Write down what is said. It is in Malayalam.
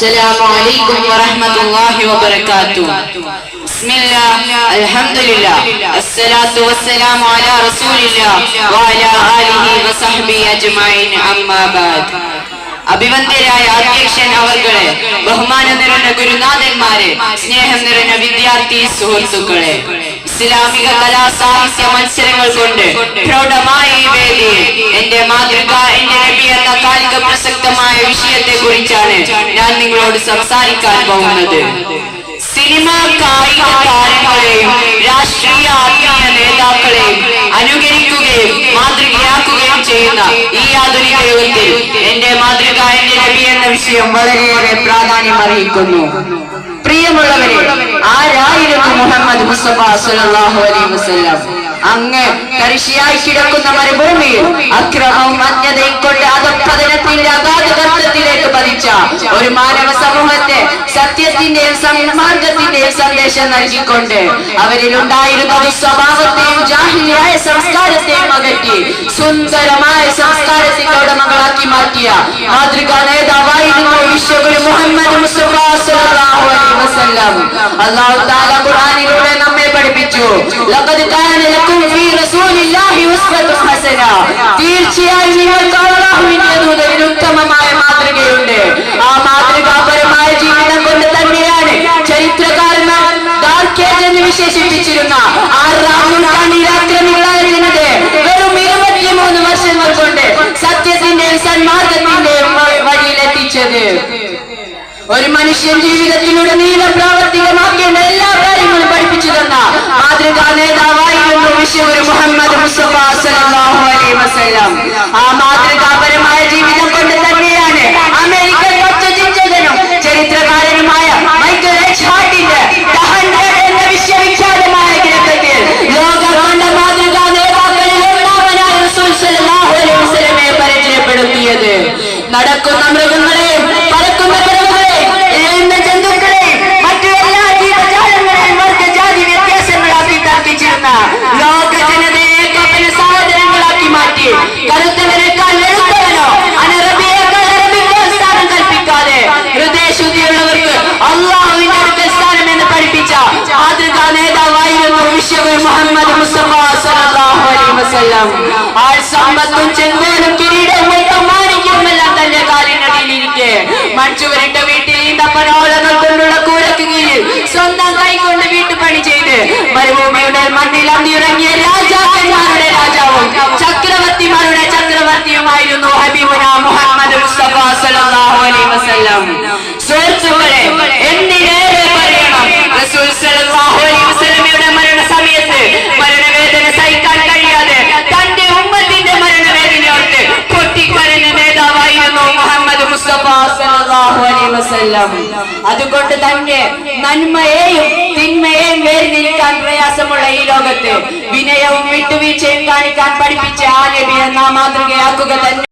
السلام عليكم ورحمة الله وبركاته بسم الله الحمد لله الصلاة والسلام على رسول الله وعلى آله وصحبه أجمعين أما بعد അഭിവന്ദ്യരായ അധ്യക്ഷൻ അവർകളെ ബഹുമാനം നിറഞ്ഞ ഗുരുനാഥന്മാരെ സ്നേഹം നിറഞ്ഞ വിദ്യാർത്ഥി സുഹൃത്തുക്കളെ ഇസ്ലാമിക കലാ സാഹിത്യ മത്സരങ്ങൾ കൊണ്ട് പ്രൗഢമായ ഈ വേദിയിൽ കുറിച്ചാണ് ഞാൻ നിങ്ങളോട് സംസാരിക്കാൻ പോകുന്നത്. സിനിമ കായിക താരങ്ങളെയും രാഷ്ട്രീയ ആത്മീയ നേതാക്കളെയും അനുകരിക്കുകയും മാതൃകയാക്കുകയും ചെയ്യുന്ന ഈ ആധുനിക യുഗത്തിൽ എന്റെ മാതൃക എന്റെ നബി എന്ന വിഷയം വളരെയേറെ പ്രാധാന്യം അർഹിക്കുന്നു. പ്രിയമുള്ളവരെ ആരായിരുന്നു മുഹമ്മദ് മുസ്തഫ അലൈഹി വസല്ലം? അങ്ങ് കരിശിയായി കിടക്കുന്ന മരുഭൂമിയിൽ അക്രമവും അജ്ഞതയും കൊണ്ട് അധപ്പതനത്തിന്റെ ഒരു മാനവ സമൂഹത്തെ സത്യത്തിന്റെയും സന്മാർഗത്തിന്റെയും സന്ദേശം നൽകിക്കൊണ്ട് അവരിൽ ഉണ്ടായിരുന്ന സ്വഭാവത്തെയും ജാഹിലിയായ സംസ്കാരത്തെയും അകറ്റി സുന്ദരമായ സംസ്കാരത്തിന്റെ ഉടമകളാക്കി മാറ്റിയ മാതൃകാ നേതാവായിരുന്നു മുഹമ്മദ് മുസ്തഫ സല്ലല്ലാഹു അലൈഹി വസല്ലം. അല്ലാഹു തആല ഖുർആനിലൂടെ നമ്മെ പഠിപ്പിച്ചു. ലഖദ് കാന ലക്കും ഫീ റസൂലില്ലാഹി ഉസ്വത്തുൻ ഹസന. തീർച്ചയായും നിങ്ങൾക്ക് അല്ലാഹുവിന്റെ ദൂതനിൽ ഉത്തമമായ മാതൃകയുണ്ട് ആ മാതൃകാപരമായ ജീവിതം കൊണ്ട് തന്നെയാണ് ചരിത്രകാരന്മാർ ദാർഖ്യേജ് എന്ന് വിശേഷിപ്പിച്ചിരുന്ന ആറാം നൂറ്റാണ്ടിൽ ആക്രമികളായിരുന്നത് വെറും ഇരുപത്തിമൂന്ന് വർഷങ്ങൾ കൊണ്ട് സത്യത്തിന്റെയും സന്മാർഗത്തിന്റെയും വഴിയിലെത്തിച്ചത് ഒരു മനുഷ്യൻ ജീവിതത്തിലൂടെ നീല പ്രാവർത്തികമാക്കേണ്ട എല്ലാ കാര്യങ്ങളും പഠിപ്പിച്ചു തന്ന മാതൃകാ നേതാവായിരുന്നു മുഹമ്മദ് മുസ്തഫ സല്ലല്ലാഹു അലൈഹി വസല്ലം. ആ മാതൃകാപരമായ ജീവിതം കൊണ്ട് തന്നെയാണ് അമേരിക്കൻ ഒറ്റചിന്തകനും ചരിത്രകാരനുമായ മൈക്കൽ എച്ച് ഹാർട്ടിന്റെ സല്ലല്ലാഹു അലൈഹി വസല്ലമയെ നടക്കുന്ന മൃഗങ്ങളെയും വസല്ലം ആൾ സമ്പത്തും ചെങ്കോലും കിരീടവും മാണിക്യവുമെല്ലാം തന്റെ കാലിനടിയിലിരിക്കെ. മൺചുവരിട്ട വീട്ടിൽ ഈന്തപ്പനോളങ്ങൾ കൊണ്ടുള്ള കൂരക്ക് സ്വന്തം കൈകൊണ്ട് വീട്ടുപണി ചെയ്ത് മരുഭൂമിയുടെ മണ്ണിൽ അന്തിറങ്ങിയ വസല്ലം അതുകൊണ്ട് തന്നെ നന്മയെയും തിന്മയെയും വേർതിരിക്കാൻ പ്രയാസമുള്ള ഈ ലോകത്ത് വിനയവും വിട്ടുവീഴ്ചയും കാണിക്കാൻ പഠിപ്പിച്ച ആ നബി എന്ന മാതൃകയാക്കുക തന്നെ.